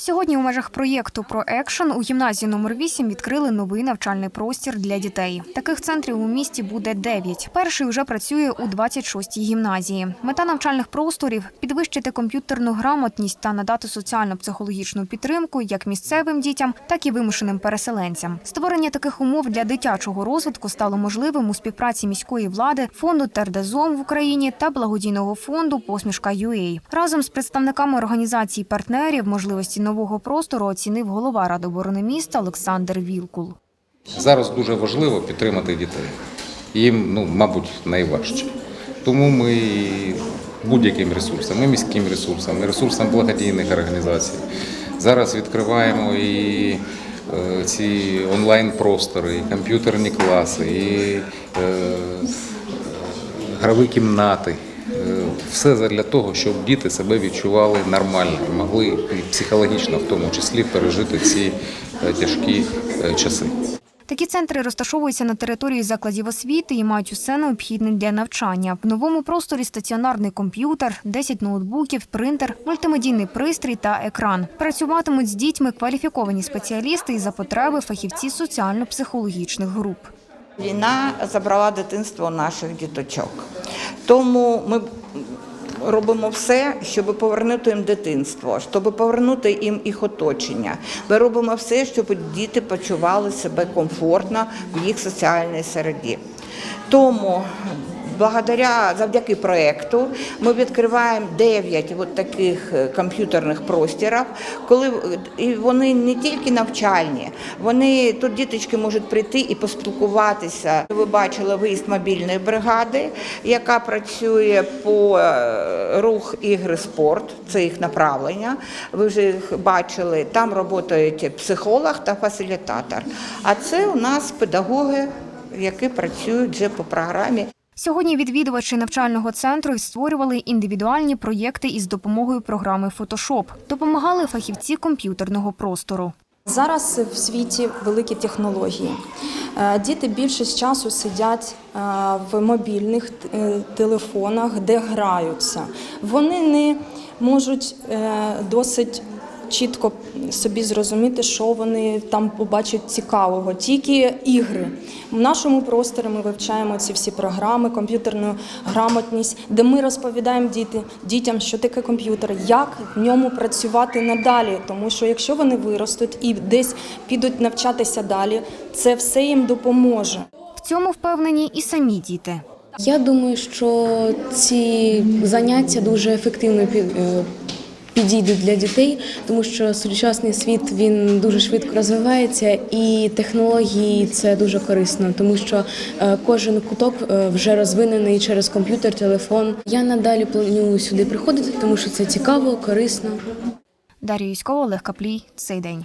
Сьогодні у межах проєкту про екшен у гімназії номер 8 відкрили новий навчальний простір для дітей. Таких центрів у місті буде 9. Перший вже працює у 26-й гімназії. Мета навчальних просторів підвищити комп'ютерну грамотність та надати соціально-психологічну підтримку як місцевим дітям, так і вимушеним переселенцям. Створення таких умов для дитячого розвитку стало можливим у співпраці міської влади, фонду Тердезом в Україні та благодійного фонду Посмішка UA. разом з представниками організацій партнерів можливості нового простору оцінив голова ради оборони міста Олександр Вілкул. Зараз дуже важливо підтримати дітей. Їм, ну, мабуть, найважче. Тому ми будь-яким ресурсом, і міським ресурсом, і ресурсом благодійних організацій. Зараз відкриваємо і е, ці онлайн-простори, і комп'ютерні класи, і е, граві кімнати. Все для того, щоб діти себе відчували нормально, могли і психологічно, в тому числі, пережити ці е, тяжкі е, часи. Такі центри розташовуються на території закладів освіти і мають усе необхідне для навчання. В новому просторі стаціонарний комп'ютер, 10 ноутбуків, принтер, мультимедійний пристрій та екран. Працюватимуть з дітьми кваліфіковані спеціалісти і за потреби фахівці соціально-психологічних груп. Війна забрала дитинство наших діточок. Тому ми робимо все, щоб повернути їм дитинство, щоб повернути їм їх оточення. Ми робимо все, щоб діти почували себе комфортно в їх соціальній середі. Тому Благодаря завдяки проекту ми відкриваємо 9 от таких е, комп'ютерних просторів, коли і вони не тільки навчальні, вони тут діточки можуть прийти і поспілкуватися. Ви бачили виїзд мобільної бригади, яка працює по е, рух ігри спорт. Це їх направлення. Ви вже їх бачили. Там працюють психолог та фасилітатор. А це у нас педагоги, які працюють вже по програмі. Сьогодні відвідувачі навчального центру створювали індивідуальні проєкти із допомогою програми Photoshop. Допомагали фахівці комп'ютерного простору. Зараз в світі великі технології. Е, Діти більшість часу сидять е, в мобільних е, телефонах, де граються. Вони не можуть досить чітко собі зрозуміти, що вони там побачать цікавого. Тільки ігри. В нашому просторі ми вивчаємо ці всі програми, комп'ютерну грамотність, де ми розповідаємо діти, дітям, що таке комп'ютер, як в ньому працювати надалі. Тому що якщо вони виростуть і десь підуть навчатися далі, це все їм допоможе. В цьому впевнені і самі діти. Я думаю, що ці заняття дуже ефективно під- е, підійдуть для дітей, тому що сучасний світ він дуже швидко розвивається, і технології це дуже корисно, тому що е, кожен куток е, вже розвинений через комп'ютер, телефон. Я надалі планую сюди приходити, тому що це цікаво, корисно. Дар'я Юськова, Олег Каплій. Цей день.